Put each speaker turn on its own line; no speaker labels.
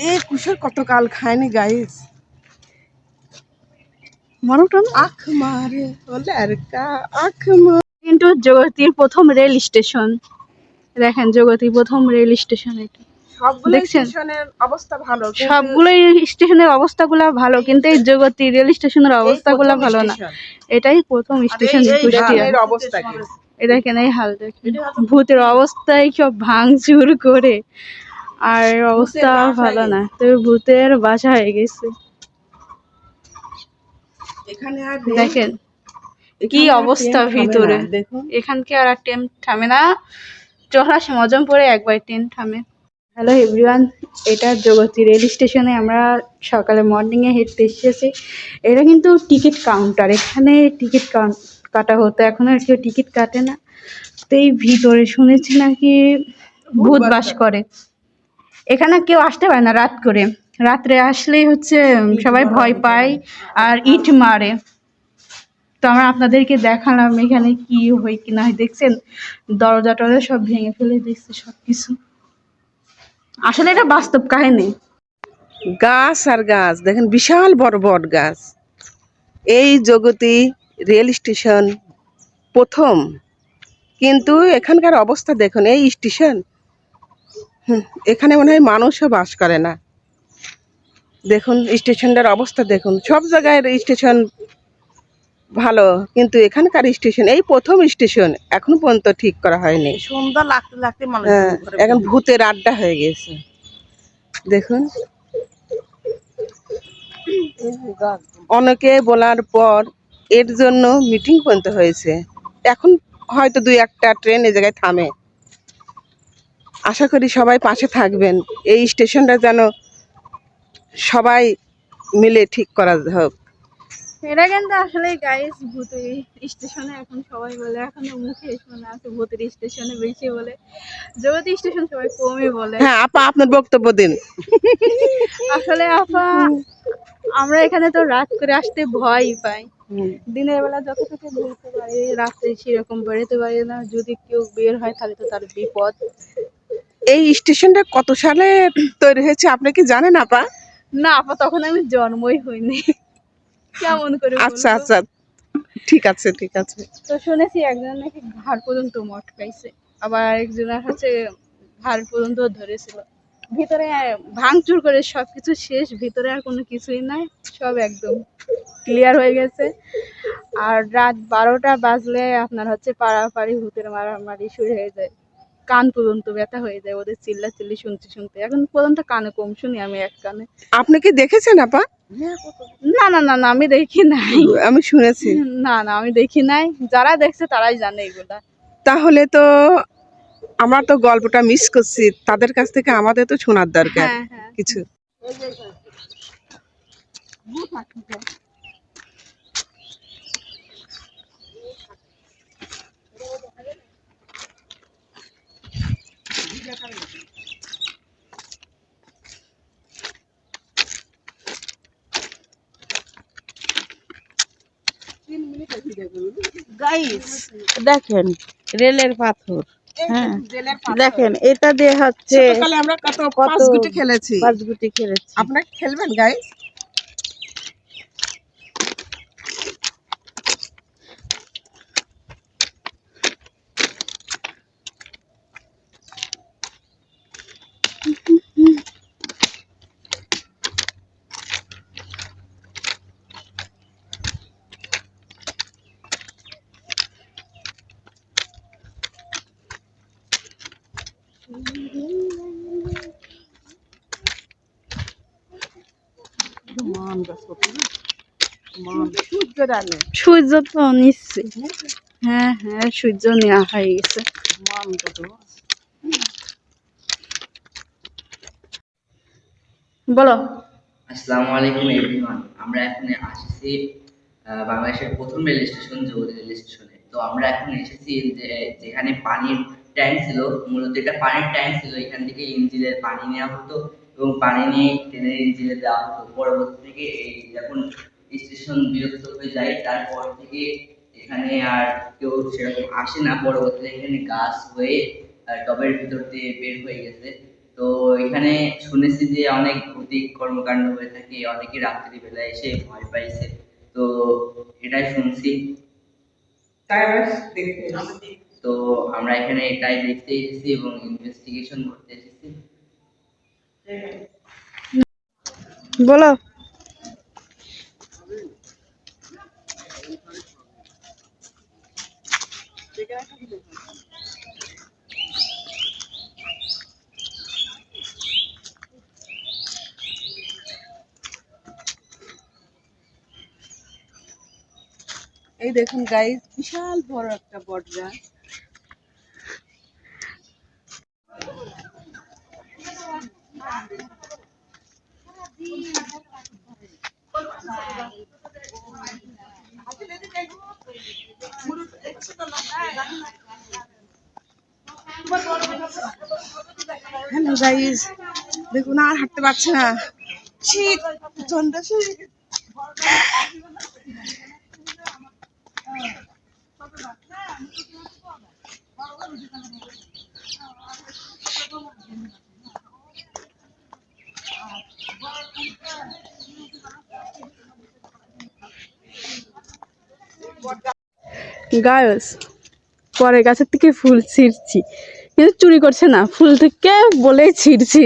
এ কুসুর কত কাল খায়নি গাইস
মনোটা
আখ মারে ও লড়কা আখ মারে
কিন্তু জগতির প্রথম রেল স্টেশন দেখেন জগতির প্রথম রেল স্টেশন এটা।
সবগুলো? স্টেশনের অবস্থা ভালো
স্টেশনের অবস্থাগুলো ভালো কিন্তু এই জগতি রেল স্টেশনের অবস্থাগুলো ভালো না। এটাই প্রথম স্টেশন
অবস্থা
এটা কেন এই হাল দেখেন? ভূতের অবস্থায় সব ভাঙচুর করে। আর অবস্থা ভালো না তো ভূতের বাসা হয়ে গেছে। দেখেন কি অবস্থা ভিতরে।
দেখুন।
এখানকে আর ট্রেন থামে না। চহরাস মজমপুরে একবার ট্রেন থামে। হ্যালো এভরিওয়ান এটা জগতী রেল স্টেশনে আমরা সকালে মর্নিংয়ে হেঁটে এসেছি। এটা কিন্তু টিকিট কাউন্টার। এখানে টিকিট কাটা হতো এখন আর কেউ টিকিট কাটে না। তো এই ভিতরে শুনেছি নাকি ভূত বাস করে। এখানে কেউ আসতে পারে না রাত করে। রাত্রে আসলেই হচ্ছে সবাই ভয় পায় আর ইট মারে। তো আমরা আপনাদেরকে দেখালাম এখানে কি হয় কি না হয়। দেখছেন? দরজা টরজা সব ভেঙে ফেলে দেখছে সব কিছু আসলে এটা বাস্তব কাহিনী।
গাছ আর গাছ দেখেন বিশাল বড় বট গাছ। এই জগতি রেল স্টেশন প্রথম। কিন্তু এখানকার অবস্থা দেখুন এই স্টেশন এখানে মনে হয় মানুষও বাস করে না। দেখুন স্টেশনটার অবস্থা দেখুন। সব জায়গায় স্টেশন ভালো কিন্তু এখানকার স্টেশন এই প্রথম স্টেশন এখন পর্যন্ত ঠিক করা হয়নি।
সুন্দর লাগতে লাগতে
হ্যাঁ এখন ভূতের আড্ডা হয়ে গেছে। দেখুন। অনেকে বলার পর এর জন্য মিটিং পর্যন্ত হয়েছে। এখন হয়তো দুই একটা ট্রেন এ জায়গায় থামে। আশা করি সবাই পাশে থাকবেন। এই স্টেশনটা যেন সবাই মিলে ঠিক করা হোক।
এটা কিন্তু আসলে গাইস ভূতের স্টেশনে এখন সবাই বলে এখনও মুখে শোনা আছে ভূতের স্টেশনে বেশি বলে। জগতী স্টেশন সবাই কমই বলে।
হ্যাঁ আপা আপনার বক্তব্য দিন।
আসলে আপা আমরা এখানে তো রাত করে আসতে ভয় পাই। দিনের বেলা যতটুকু বেরোতে পারি রাত্রে সেরকম বেরোতে পারি না। যদি কেউ বের হয় তাহলে তো তার বিপদ।
এই স্টেশনটা কত সালে তৈরি হয়েছে? আপনি কি জানেন আপা?
না আপা তখন আমি জন্মই হইনি। কেমন করে
আচ্ছা আচ্ছা। ঠিক আছে ঠিক আছে।
তো শুনেছি একজন নাকি ঘাড় পর্যন্ত মঠ মটকাইছে আবার আরেকজনের হচ্ছে ঘাড় পর্যন্ত ধরেছিল। ভিতরে ভাঙচুর করে সবকিছু শেষ ভিতরে আর কোনো কিছুই নাই। সব একদম ক্লিয়ার হয়ে গেছে। আর রাত বারোটা বাজলে আপনার হচ্ছে পাড়াপাড়ি ভূতের মারামারি শুরু হয়ে যায়। কান পর্যন্ত ব্যথা হয়ে যায় ওদের চিল্লা চিল্লি শুনতে শুনতে। এখন পর্যন্ত কানে কম শুনি আমি এক কানে।
আপনি কি দেখেছেন আপা?
না না না না আমি দেখি নাই।
আমি শুনেছি।
না না আমি দেখি নাই। যারা দেখছে তারাই জানে এগুলা।
তাহলে তো আমরা তো গল্পটা মিস করছি। তাদের কাছ থেকে আমাদের তো শোনার দরকার
হ্যাঁ হ্যাঁ।
কিছু।
দেখেন রেলের পাথর। হ্যাঁ দেখেন এটা দিয়ে হচ্ছে
আমরা কত
কত
পাঁচ গুটি খেলেছি।
পাঁচ গুটি খেলেছি।
আপনারা খেলবেন গাইস সূর্য
তো নিচ্ছে হ্যাঁ হ্যাঁ সূর্য নেওয়া হয়ে গেছে। বলো।
আসসালামু আলাইকুম এভরিওয়ান আমরা এখন আসছি বাংলাদেশের প্রথম রেল স্টেশন যোগী রেল স্টেশনে। তো আমরা এখন এসেছি যেখানে পানির ট্যাঙ্ক ছিল, মূলত এটা পানির ট্যাঙ্ক ছিল, এখান থেকে ইঞ্জিনের পানি নেওয়া হতো। এবং পানি নিয়ে ট্রেনের ইঞ্জিনে দেওয়া হতো। পরবর্তী থেকে এই যখন স্টেশন বিরক্ত হয়ে যায় তারপর থেকে এখানে আর কেউ সেরকম আসে না। পরবর্তীতে এখানে গাছ হয়ে টবের ভিতর দিয়ে বের হয়ে গেছে। তো এখানে শুনেছি যে অনেক ভৌতিক কর্মকাণ্ড হয়ে থাকে। অনেকে রাত্রি বেলা এসে ভয় পাইছে। তো এটাই শুনছি। তো আমরা এখানে এটাই দেখতে এসেছি এবং ইনভেস্টিগেশন করতে এসেছি।
বলো।
এই দেখুন গাইস বিশাল বড় একটা বট গাছ হ্যালো গাইস দেখুন, আর হাঁটতে পারছে না। শীত প্রচণ্ড শীত।
গায়স পরে গাছের থেকে ফুল ছিঁড়ছি। কিন্তু চুরি করছে না। ফুল থেকে বলেই ছিঁড়ছি।